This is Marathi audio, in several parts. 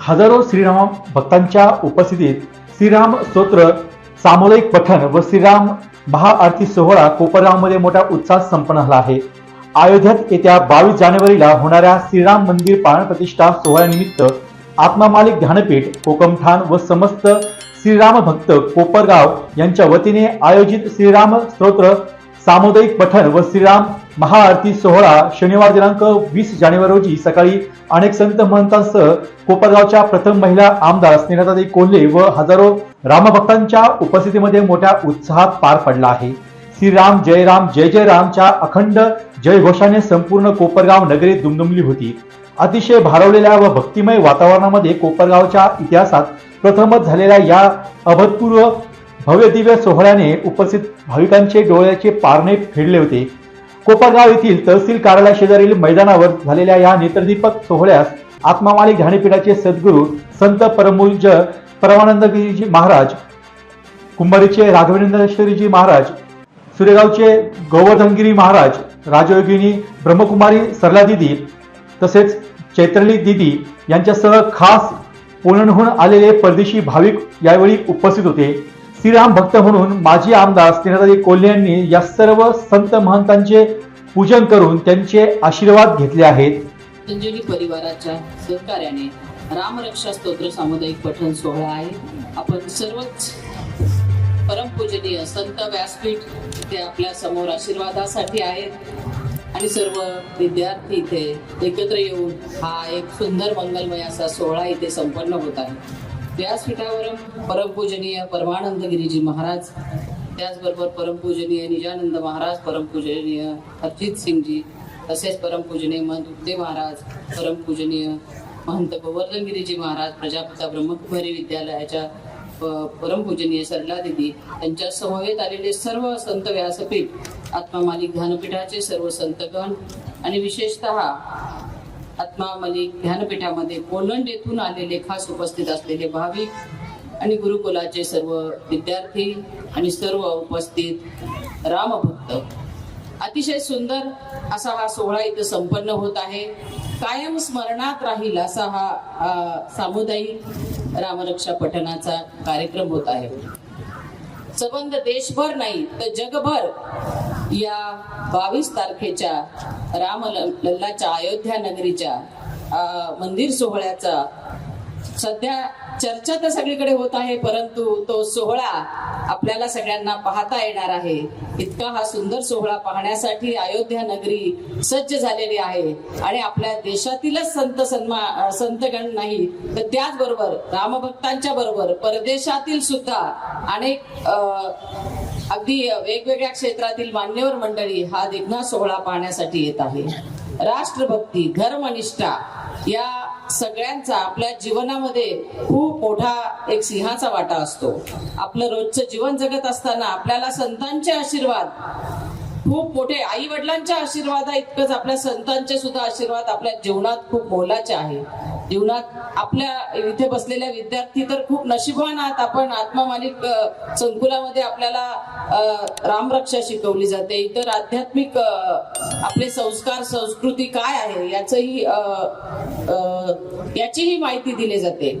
हजारो श्रीराम भक्तांच्या उपस्थितीत श्रीराम स्तोत्र सामुदायिक पठण व श्रीराम महाआरती सोहळा कोपरगावमध्ये मोठ्या उत्साहात संपन्न झाला आहे. अयोध्येत येत्या बावीस जानेवारीला होणाऱ्या श्रीराम मंदिर प्राण प्रतिष्ठा सोहळ्यानिमित्त आत्मामालिक ध्यानपीठ कोकमठाण व समस्त श्रीराम भक्त कोपरगाव यांच्या वतीने आयोजित श्रीराम स्तोत्र सामुदायिक पठण व श्रीराम महाआरती सोहळा शनिवार दिनांक वीस जानेवारी रोजी सकाळी अनेक संत महंतांसह कोपरगावच्या प्रथम महिला आमदार स्नेहताई कोल्हे व हजारो रामभक्तांच्या उपस्थितीमध्ये मोठ्या उत्साहात पार पडला आहे. श्रीराम जय राम जय जय रामच्या अखंड जयघोषाने संपूर्ण कोपरगाव नगरी दुमदुमली होती. अतिशय भारावलेल्या व भक्तिमय वातावरणामध्ये कोपरगावच्या इतिहासात प्रथमच झालेल्या या अभूतपूर्व भव्य दिव्य सोहळ्याने उपस्थित भाविकांचे डोळ्याचे पारणे फेडले होते. कोपरगाव येथील तहसील कार्यालया शेजारील मैदानावर झालेल्या या नेत्रदीपक सोहळ्यास आत्मामाली ध्यानपीठाचे सद्गुरू संत परमूल्य परमानंदगिरीजी महाराज कुंभारीचे राघवेंद्रेश्वरीजी महाराज सुरेगावचे गोवर्धनगिरी महाराज राजयोगिनी ब्रह्मकुमारी सरला दिदी तसेच चैत्रली दिदी यांच्यासह खास पुण्याहून आलेले परदेशी भाविक यावेळी उपस्थित होते. श्रीराम भक्त म्हणून माजी आमदार स्नेहदादी कोल्हे यांनी या सर्व संत महंतांचे पूजन करून त्यांचे आशीर्वाद घेतले आहेत. संजीवनी परिवाराच्या सहकार्याने रामरक्षा स्तोत्र सामुदायिक पठण सोहळा आहे. आपण सर्वच परमपूजनीय संत व्यासपीठ ते आपल्यासमोर आशीर्वादासाठी आहेत. आणि सर्व विद्यार्थी इथे एकत्र येऊन हा एक सुंदर मंगलमय असा सोहळा इथे संपन्न होत आहे. व्यासपीठावर परमपूजनीय परमानंद गिरीजी महाराज त्याचबरोबर परमपूजनीय निजानंद महाराज परमपूजनीय हरजित सिंगजी तसेच परमपूजनीय महंत उपदे महाराज परमपूजनीय महंत गोवर्धनगिरीजी महाराज प्रजापिता ब्रह्मकुमारी विद्यालयाच्या परमपूजनीय सरला दिदी यांच्या समवेत आलेले सर्व संत व्यासपीठ आत्मा मालिक ध्यानपीठाचे सर्व संतगण आणि विशेषतः आत्मा म्हणजे मलिक ध्यानपीठामध्ये पोलंड येथून आलेले खास उपस्थित असलेले भाविक आणि गुरुकुलाचे सर्व विद्यार्थी आणि सर्व उपस्थित रामभक्त. अतिशय सुंदर असा हा सोहळा इथं संपन्न होत आहे. कायम स्मरणात राहील असा हा सामुदायिक रामरक्षा पठणाचा कार्यक्रम होत आहे. संबंध देशभर नाही तर जगभर या बावीस तारखेच्या राम लल्लाच्या अयोध्या नगरीच्या मंदिर सोहळ्याचा. सध्या चर्चा तर सगळीकडे होत आहे परंतु तो सोहळा आपल्याला सगळ्यांना पाहता येणार आहे. इतका हा सुंदर सोहळा पाहण्यासाठी अयोध्या नगरी सज्ज झालेली आहे. आणि आपल्या देशातीलच संत सन्मा संतगण नाही तर त्याचबरोबर रामभक्तांच्या बरोबर परदेशातील सुद्धा अनेक अगदी वेगवेगळ्या क्षेत्रातील मान्यवर मंडळी हा दिग्ना सोहळा पाहण्यासाठी येत आहे. राष्ट्रभक्ती धर्मनिष्ठा या सगळ्यांचा आपल्या जीवनामध्ये खूप मोठा एक सिंहाचा वाटा असतो. आपलं रोजचं जीवन जगत असताना आपल्याला संतांचे आशीर्वाद खूप मोठे आई वडिलांच्या आशीर्वादा इतकंच आपल्या संतांचे सुद्धा आशीर्वाद आपल्या जीवनात खूप मोलाचे आहे. जीवनात आपल्या इथे बसलेल्या विद्यार्थी तर खूप नशिबवान आहात. आपण आत्मामालिक संकुलामध्ये आपल्याला रामरक्षा शिकवली जाते. इतर आध्यात्मिक आपले संस्कार संस्कृती काय आहे याचंही याचीही माहिती दिली जाते.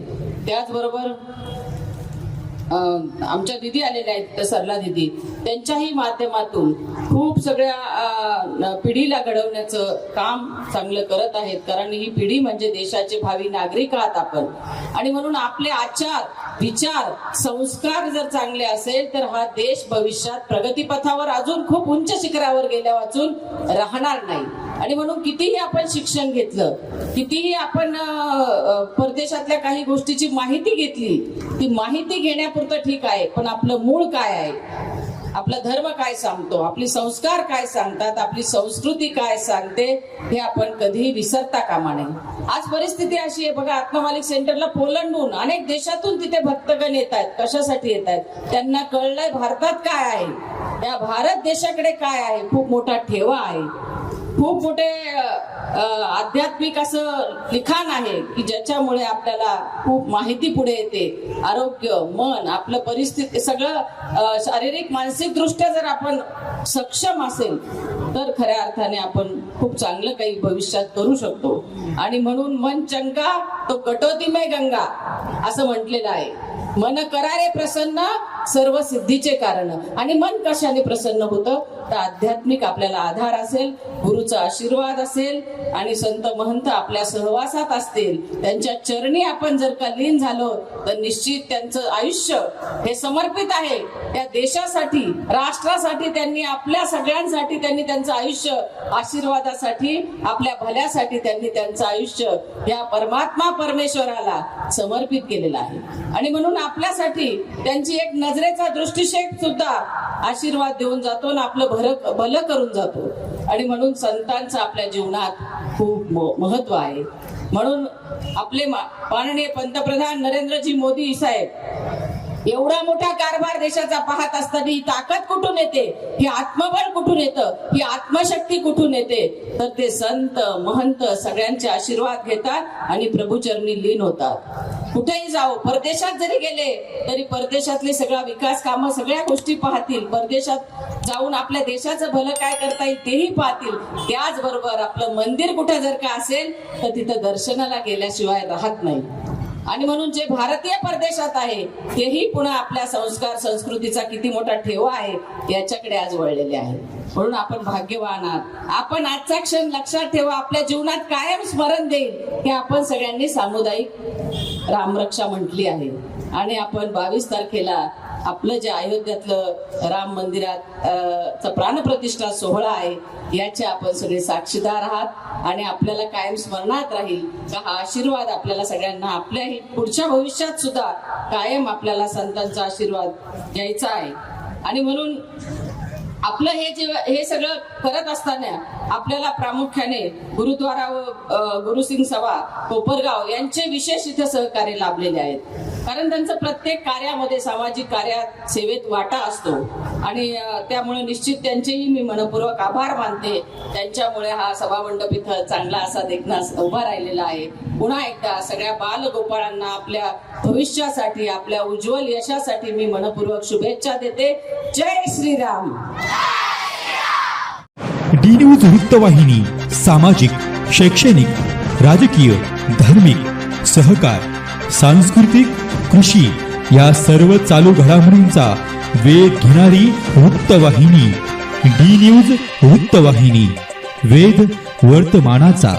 त्याचबरोबर आमच्या दिदी आलेल्या आहेत सरला दिदी. त्यांच्याही माध्यमातून खूप सगळ्या पिढीला घडवण्याचं काम चांगलं करत आहेत. कारण ही पिढी म्हणजे देशाचे भावी नागरिक आहात आपण. आणि म्हणून आपले आचार विचार संस्कार जर चांगले असेल तर हा देश भविष्यात प्रगतीपथावर अजून खूप उंच शिखरावर गेल्या वाचून राहणार नाही. आणि म्हणून कितीही आपण शिक्षण घेतलं कितीही आपण परदेशातल्या काही गोष्टीची माहिती घेतली ती माहिती घेण्यापुरतं ठीक आहे पण आपलं मूळ काय आहे? आपला धर्म काय सांगतो? आपली संस्कार काय सांगतात? आपली संस्कृती काय सांगते? हे आपण कधीही विसरता कामा नये. आज परिस्थिती अशी आहे बघा आत्ममालिक सेंटरला पोलंडून अनेक देशातून तिथे भक्तगण येत आहेत कशासाठी येत आहेत? त्यांना कळलंय भारतात काय आहे? या भारत देशाकडे काय आहे? खूप मोठा ठेवा आहे. खूप मोठे आध्यात्मिक असं लिखाण आहे की ज्याच्यामुळे आपल्याला खूप माहिती पुढे येते. आरोग्य मन आपलं परिस्थिती सगळं शारीरिक मानसिक दृष्ट्या जर आपण सक्षम असेल तर खऱ्या अर्थाने आपण खूप चांगलं काही भविष्यात करू शकतो. आणि म्हणून मन चंका तो कटोतीमय गंगा असं म्हटलेलं आहे. मन करारे प्रसन्न सर्व सिद्धीचे कारण. आणि मन कशाने प्रसन्न होतं? तर आध्यात्मिक आपल्याला आधार असेल गुरुचा आशीर्वाद असेल आणि संत महंत आपल्या सहवासात असतील त्यांच्या चरणी आपण जर का लीन झालो तर निश्चित त्यांचं आयुष्य हे समर्पित आहे. त्या देशासाठी राष्ट्रासाठी त्यांनी आपल्या सगळ्यांसाठी त्यांनी त्यांचं आयुष्य आशीर्वादासाठी आपल्या भल्यासाठी त्यांनी त्यांचं आयुष्य या परमात्मा परमेश्वराला समर्पित केलेलं आहे. आणि म्हणून आपल्यासाठी त्यांची एक नजरेचा दृष्टिक्षेप सुद्धा आशीर्वाद देऊन जातो आणि आपलं भर भलं करून जातो. आणि म्हणून संतांचं आपल्या जीवनात खूप महत्त्व आहे. म्हणून आपले माननीय पंतप्रधान नरेंद्रजी मोदी साहेब एवढा मोठा कारभार देशाचा पाहत असताना ही ताकद कुठून येते? ही आत्मबळ कुठून येतं? ही आत्मशक्ती कुठून येते? तर ते संत महंत सगळ्यांचे आशीर्वाद घेतात आणि प्रभूचरणी लीन होतात. कुठेही जाओ परदेशात जरी गेले तरी परदेशातले सगळा विकास कामं सगळ्या गोष्टी पाहतील. परदेशात जाऊन आपल्या देशाचं भलं काय करता येईल तेही पाहतील. त्याचबरोबर आपलं मंदिर कुठं जर का असेल तर तिथं दर्शनाला गेल्याशिवाय राहत नाही. आणि म्हणून जे भारतीय परदेशात आहे तेही पुन्हा आपल्या संस्कार संस्कृतीचा किती मोठा ठेवा आहे याच्याकडे आज वळलेले आहे. म्हणून आपण भाग्यवान आहात. आपण आजचा क्षण लक्षात ठेवा आपल्या जीवनात कायम स्मरण देईल हे आपण सगळ्यांनी सामुदायिक रामरक्षा म्हटली आहे. आणि आपण बावीस तारखेला आपलं जे अयोध्यातलं राम मंदिरात प्राणप्रतिष्ठा सोहळा आहे याचे आपण सगळे साक्षीदार आहात. आणि आपल्याला कायम स्मरणात राहील का हा आशीर्वाद आपल्याला सगळ्यांना आपल्याही पुढच्या भविष्यात सुद्धा कायम आपल्याला संतांचा आशीर्वाद घ्यायचा आहे. आणि म्हणून आपलं हे जे हे सगळं करत असताना आपल्याला प्रामुख्याने गुरुद्वारा व गुरुसिंग सभा कोपरगाव यांचे विशेष इथे सहकार्य लाभलेले आहेत. कारण त्यांचं प्रत्येक कार्यामध्ये सामाजिक कार्यात सेवेत वाटा असतो. आणि त्यामुळे निश्चित त्यांचेही मी मनपूर्वक आभार मानते. त्यांच्यामुळे हा सभामंडप इथं चांगला असा देखना उभा राहिलेला आहे. पुन्हा एकदा सगळ्या बालगोपाळांना आपल्या भविष्यासाठी आपल्या उज्ज्वल यशासाठी मी मनपूर्वक शुभेच्छा देते. जय श्रीराम! डी न्यूज वृत्तवाहिनी सामाजिक शैक्षणिक राजकीय धार्मिक सहकार सांस्कृतिक कृषी या सर्व चालू घडामोडींचा वेध घेणारी वृत्तवाहिनी डी न्यूज वृत्तवाहिनी वेध वर्तमानाचा.